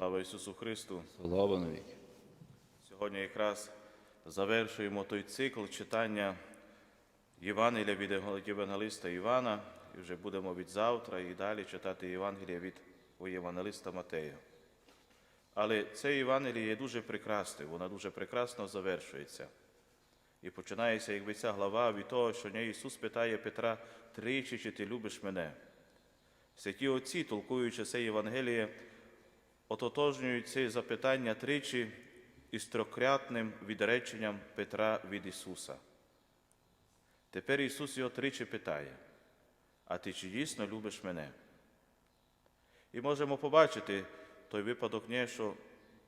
Слава Ісусу Христу! Слава навіки. Сьогодні якраз завершуємо той цикл читання Євангелія від Євангелиста Івана, і вже будемо від завтра і далі читати Євангелія від у Євангелиста Матея. Але це Євангеліє є дуже прекрасне, воно дуже прекрасно завершується. І починається, якби ця глава від того, що Ісус питає Петра тричі, чи ти любиш мене. Святі Отці, толкуючи це Євангеліє, ототожнюють це запитання тричі із трьохкратним відреченням Петра від Ісуса. Тепер Ісус його тричі питає, а ти чи дійсно любиш мене? І можемо побачити той випадок, що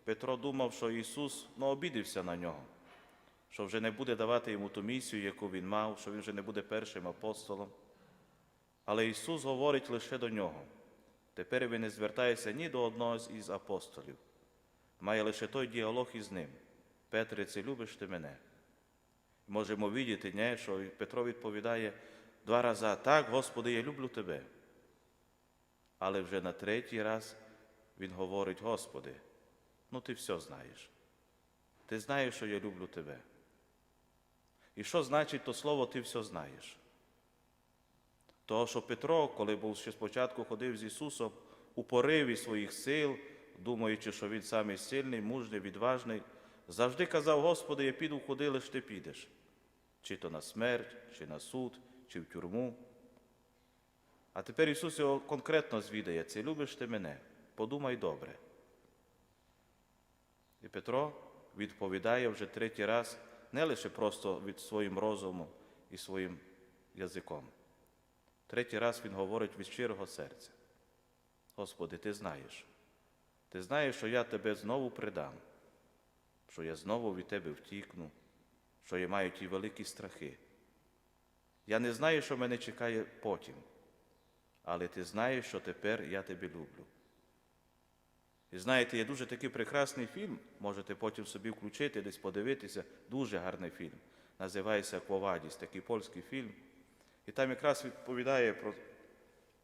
Петро думав, що Ісус ну, обідився на нього, що вже не буде давати йому ту місію, яку він мав, що він вже не буде першим апостолом. Але Ісус говорить лише до нього. Тепер він не звертається ні до одного із апостолів. Має лише той діалог із ним. Петре, чи любиш ти мене? Можемо видіти, не, що Петро відповідає два рази, так, Господи, я люблю тебе. Але вже на третій раз він говорить, Господи, ну ти все знаєш. Ти знаєш, що я люблю тебе. І що значить то слово ти все знаєш? Того, що Петро, коли був ще спочатку ходив з Ісусом, у пориві своїх сил, думаючи, що він самий сильний, мужний, відважний, завжди казав, Господи, я піду куди лиш ти підеш, чи то на смерть, чи на суд, чи в тюрму. А тепер Ісус його конкретно звідає, це любиш ти мене, подумай добре. І Петро відповідає вже третій раз не лише просто від своїм розумом і своїм язиком. Третій раз він говорить від щирого серця. Господи, ти знаєш. Ти знаєш, що я тебе знову придам, що я знову від тебе втікну, що я маю ті великі страхи. Я не знаю, що мене чекає потім, але ти знаєш, що тепер я тебе люблю. І знаєте, є дуже такий прекрасний фільм, можете потім собі включити, десь подивитися, дуже гарний фільм. Називається Квовадіс, такий польський фільм. І там якраз відповідає про,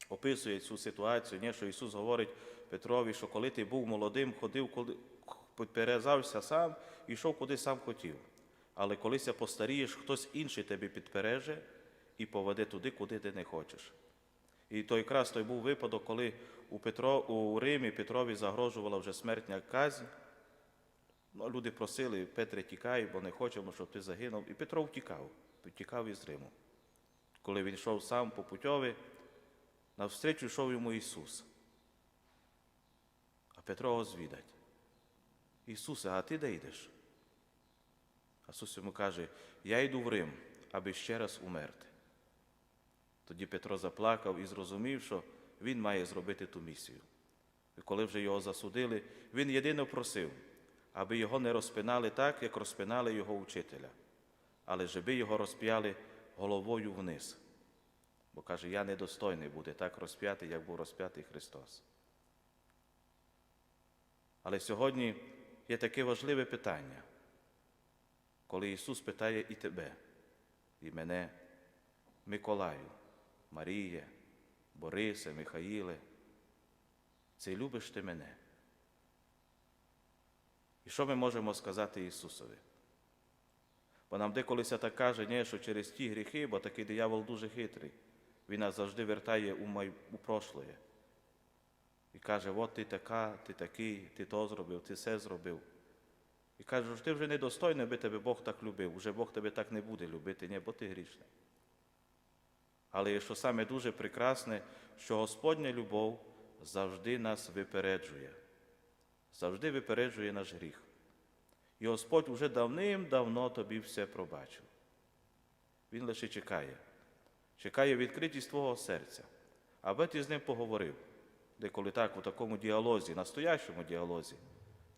описує цю ситуацію, ні, що Ісус говорить Петрові, що коли ти був молодим, ходив, коли підперезався сам і йшов куди сам хотів. Але колися постарієш, хтось інший тебе підпереже і поведе туди, куди ти не хочеш. І то якраз той був випадок, коли у Петро, у Римі Петрові загрожувала вже смертня казнь. Ну, люди просили, Петре, тікай, бо не хочемо, щоб ти загинув. І Петро втікав, втікав із Риму. Коли він йшов сам по путьові, навстрічу йшов йому Ісус. А Петро його. Ісусе, а ти де йдеш? Ісус йому каже, я йду в Рим, аби ще раз умерти. Тоді Петро заплакав і зрозумів, що він має зробити ту місію. І коли вже його засудили, він єдино просив, аби його не розпинали так, як розпинали його учителя, але щоб його розп'яли головою вниз. Бо каже, я недостойний бути так розп'ятий, як був розп'ятий Христос. Але сьогодні є таке важливе питання, коли Ісус питає і тебе, і мене, Миколаю, Маріє, Борисе, Михаїле, це любиш ти мене? І що ми можемо сказати Ісусові? Бо нам деколися так каже, ні, що через ті гріхи, бо такий диявол дуже хитрий, він нас завжди вертає у, май... у прошлое. І каже, от ти така, ти такий, ти то зробив, ти все зробив. І каже, ти вже недостойний, аби тебе Бог так любив, вже Бог тебе так не буде любити, ні, бо ти грішний. Але що саме дуже прекрасне, що Господня любов завжди нас випереджує, завжди випереджує наш гріх. І Господь уже давним-давно тобі все пробачив. Він лише чекає, чекає відкритість твого серця, аби ти з ним поговорив, деколи так, у такому діалозі, настоящому діалозі,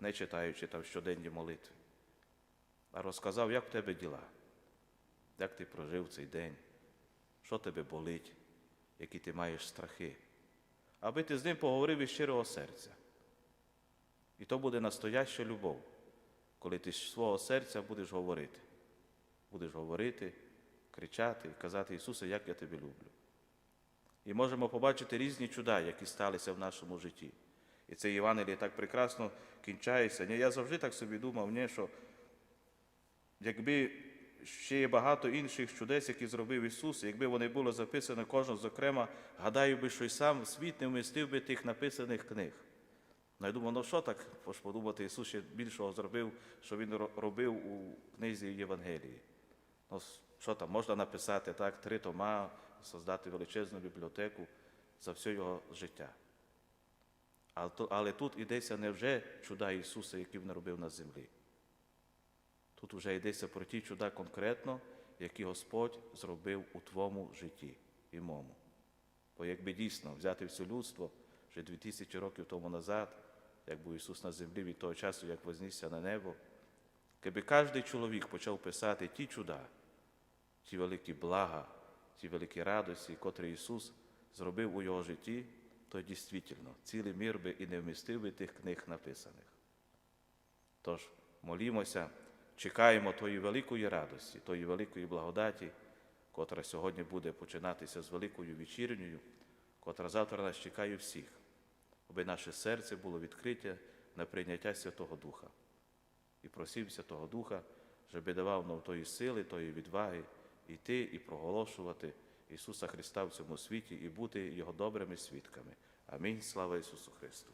не читаючи там щоденні молитви, а розказав, як в тебе діла, як ти прожив цей день, що тебе болить, які ти маєш страхи, аби ти з ним поговорив із щирого серця. І то буде настояща любов коли ти з свого серця будеш говорити. Будеш говорити, кричати і казати Ісусе, як я тебе люблю. І можемо побачити різні чуда, які сталися в нашому житті. І це Євангеліє так прекрасно кінчається. Я завжди так собі думав, ні, що якби ще є багато інших чудес, які зробив Ісус, якби вони були записані кожен зокрема, гадаю би, що й сам світ не вмістив би тих написаних книг. Ну, я думаю, ну що так подумати, Ісус ще більшого зробив, що Він робив у книзі Євангелії. Ну, що там, можна написати так, три тома, создати величезну бібліотеку за все його життя. Але, тут йдеться не вже чуда Ісуса, які Він робив на землі. Тут вже йдеться про ті чуда конкретно, які Господь зробив у твоєму житті і мому. Бо якби дійсно взяти все людство вже 2000 років тому назад, як був Ісус на землі від того часу, як вознісся на небо, якби кожен чоловік почав писати ті чуда, ті великі блага, ті великі радості, котрі Ісус зробив у його житті, то дійсно цілий мір би і не вмістив би тих книг написаних. Тож молімося, чекаємо тої великої радості, тої великої благодаті, котра сьогодні буде починатися з великою вечірнею, котра завтра нас чекає всіх, аби наше серце було відкрите на прийняття Святого Духа. І просім Святого Духа, щоб давав нам тої сили, тої відваги йти і проголошувати Ісуса Христа в цьому світі і бути Його добрими свідками. Амінь. Слава Ісусу Христу!